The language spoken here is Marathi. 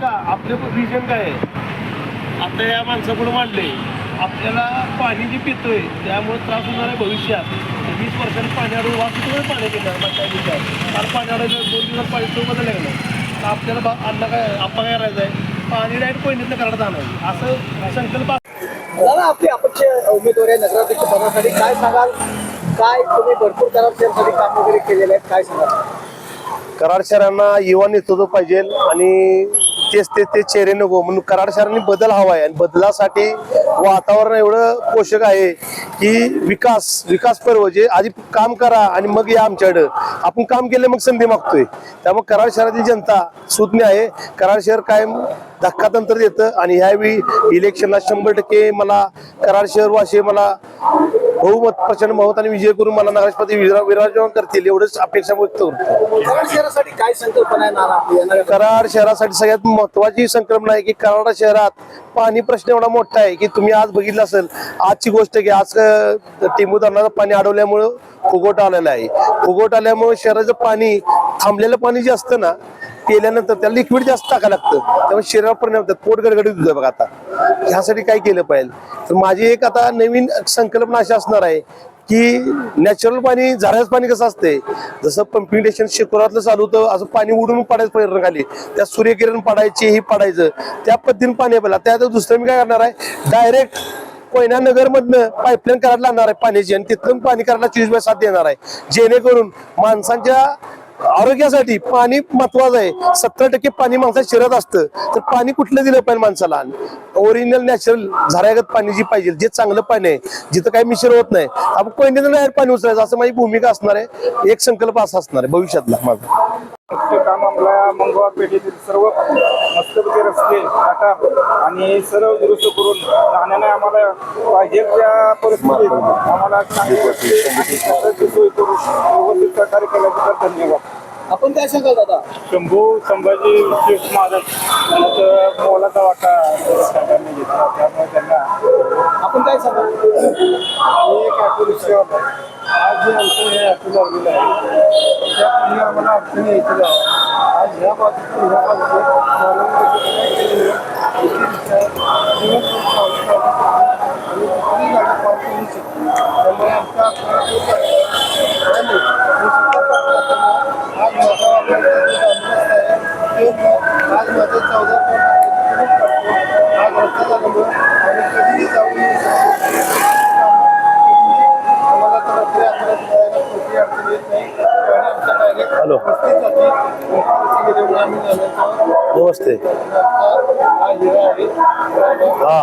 का? आपलं विजन काय आहे? आता या माणसाकडून मांडले आपल्याला पाणी जे पितोय त्यामुळे त्रास होणार आहे भविष्यात. वीस वर्षांनी पाण्यावर वाचतो पाणी पिणार मग काय विचार? कारण पाण्यावर दोन दिवस पाणी तो बदल लागलं तर आपल्याला बा- अन्न काय आपण काय करायचं आहे? पाणी डायरेक्ट पहिल्यांदा करायला आणायचं. असं संकल्प दादा आपली अपक्ष उमेदवार आहे नगराध्यक्ष पदासाठी काय सांगाल? काय तुम्ही भरपूर करारसाठी काम वगैरे केलेले आहेत काय सांगाल? कराड शहरांना युवा नेतृत्व पाहिजे आणि तेच तेच ते चेहरे नको. म्हणून कराड शहरांनी बदल हवा आहे आणि बदलासाठी वातावरण एवढं पोषक आहे की विकास विकास पर्व जे आधी काम करा आणि मग या आमच्याकडं. आपण काम केलं मग संधी मागतोय. त्यामुळे कराड शहरातील जनता सुज्ञ आहे. कराड शहर कायम धक्कातंत्र देतं. आणि ह्यावेळी इलेक्शनला शंभर टक्के मला कराड शहरवाशी मला बहुमत प्रचंड बहुमत आणि विजय करून मला नगराधिपती विराजमान करतील एवढंच अपेक्षा व्यक्त करतो कराड शहरासाठी काय संकल्पना आहे? कराड शहरासाठी सगळ्यात महत्वाची संकल्पना आहे की कराड शहरात पाणी प्रश्न एवढा मोठा आहे की तुम्ही आज बघितलं असेल आजची गोष्ट की आज टिंबू धरणाचं पाणी अडवल्यामुळं फुगोट आलेला आहे. फुगोट आल्यामुळे शहराचं पाणी थांबलेलं पाणी जे असतं ना पिल्यानंतर त्याला लिक्विड जास्त टाकायला लागतं. त्यामुळे शरीरावर परिणाम होतात. पोट गडगडीत होतं बघा आता. ह्यासाठी काय केलं पाहिजे? तर माझी एक आता नवीन संकल्पना अशी असणार आहे की नॅचरल पाणी झाडाचं पाणी कसं असते जसं पंपिंग स्टेशन शिकुरातलं चालू होतं असं पाणी उडून पडायचं पहिलं खाली. त्या सूर्यकिरण पडायचे हे पडायचं. त्या पद्धतीने पाणी पहिला. त्यात दुसरं मी काय करणार आहे? डायरेक्ट कोयना नगर मधनं पाईपलाईन करायला लागणार आहे पाण्याची आणि तिथून पाणी करायला चोवीस बाय सात देणार आहे. जेणेकरून माणसांच्या आरोग्यासाठी पाणी महत्वाचं आहे. सत्तर टक्के पाणी माणसाच्या शरीरात असतं. तर पाणी कुठलं दिलं पाहिजे माणसाला? ओरिजिनल नॅचरल झाऱ्यागत पाणी जी पाहिजे जे चांगलं पाणी आहे जिथं काही मिश्र होत नाही. आपण कोयनेचं बाहेर पाणी उचलायचं असं माझी भूमिका असणार आहे. एक संकल्प असा असणार आहे भविष्यातला माझा. काम आम्हाला मंगळवार पेठेतील सर्व रस्ते गटार आणि सर्व दुरुस्त करून राहण्याने आम्हाला पाहिजे त्या परिस्थितीत आम्हाला चांगली सोय करून व्यवस्थित सहकार्य केल्याबद्दल धन्यवाद. आपण काय सांगाल दादा? शंभू संभाजी शिव महाराज यांचा मोलाचा वाटा सरकारने घेतला त्यामुळे त्यांना आपण काय सांगाल? एक ऑटो रिक्षावाला आज जे आमचं हे ऑटो लागलेलं आहे त्यात आम्हाला अडचणी यायच्या आज ह्या त्यामुळे आमच्या आज आज चौदा आज रस्ता झाल्यामुळे आणि कधीही जाऊन नमस्ते हा.